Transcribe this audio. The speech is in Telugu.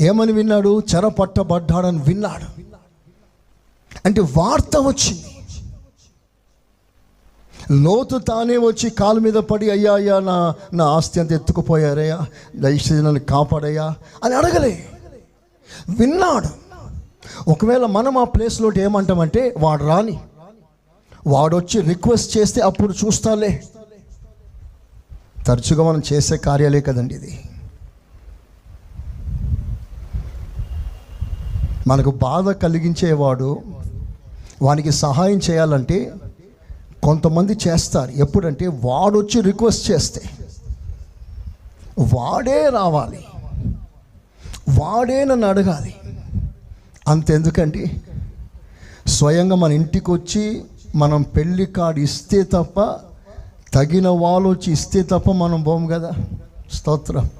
ఏమని విన్నాడు? చెర పట్టబడ్డాడని విన్నాడు. అంటే వార్త వచ్చింది. లోతు తానే వచ్చి కాలు మీద పడి అయ్యా అయ్యా నా నా ఆస్తి అంత ఎత్తుకుపోయారయ్యా. దయచేసి నన్ను కాపాడయ్యా అని అడగలే. విన్నాడు. ఒకవేళ మనం ఆ ప్లేస్లో ఏమంటామంటే వాడు రాని. వాడు వచ్చి రిక్వెస్ట్ చేస్తే అప్పుడు చూస్తాలే. తరచుగా మనం చేసే కార్యాలే కదండి ఇది. మనకు బాధ కలిగించేవాడు వానికి సహాయం చేయాలంటే కొంతమంది చేస్తారు. ఎప్పుడంటే వాడు వచ్చి రిక్వెస్ట్ చేస్తే. వాడే రావాలి. వాడే నన్ను అడగాలి. అంతెందుకండి స్వయంగా మన ఇంటికి వచ్చి మనం పెళ్ళి కార్డు ఇస్తే తప్ప తగిన వాళ్ళు వచ్చి ఇస్తే తప్ప మనం పోము కదా. స్తోత్రం.